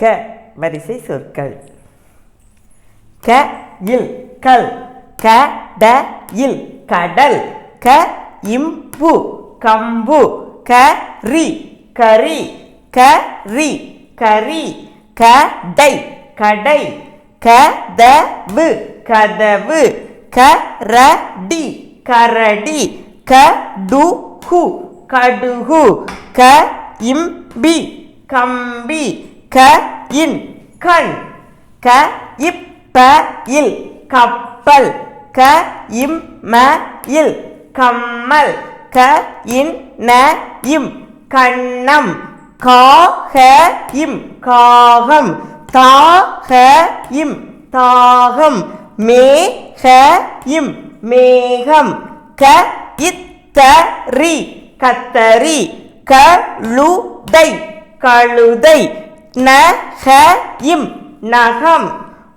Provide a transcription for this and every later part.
க வரிசை சொற்கள். க இல் கல். க ட இல் கடல். க இம்பு கம்பு. க ரி கரி க ரி கரி க டை கடை. க த வு கதவு. க ர டி கரடி. க டு ஹு கடுகு. க இம்பி கம்பி. க இன் கண். க இப்ப இல் கப்பல். க இம் ம இல் கம்மல். க இன் ந இம் கண்ணம். கா ஹ இம் காகம். தா ஹ இம் தாகம். மே ஹ இம் மேகம். க இத்த ரி கத்தரி க லு தை கழுதை. ந ஹ இம் நகம்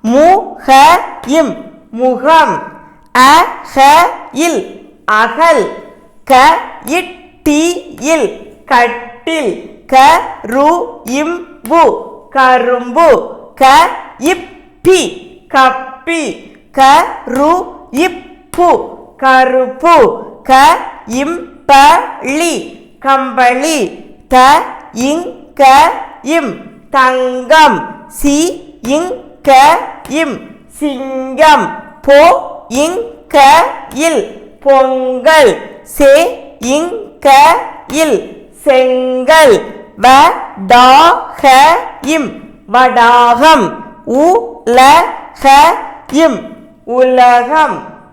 மு ஹ இம் முகம் அ ஹ இல் அகல் க இட்டி இல் கட்டில் க ரு இம் பு கரும்பு க இப்பி கப்பி க ரு இப்பு கருப்பு க இம்பளி கம்பளி த இங் க இம் தங்கம். சி இங்க இம். சிங்கம். போ இங்க இல். பொங்கல். சே இங்க இல். செங்கல். வ டா ஹ இம். வடாகம். உ ல ஹ இம். உலகம்.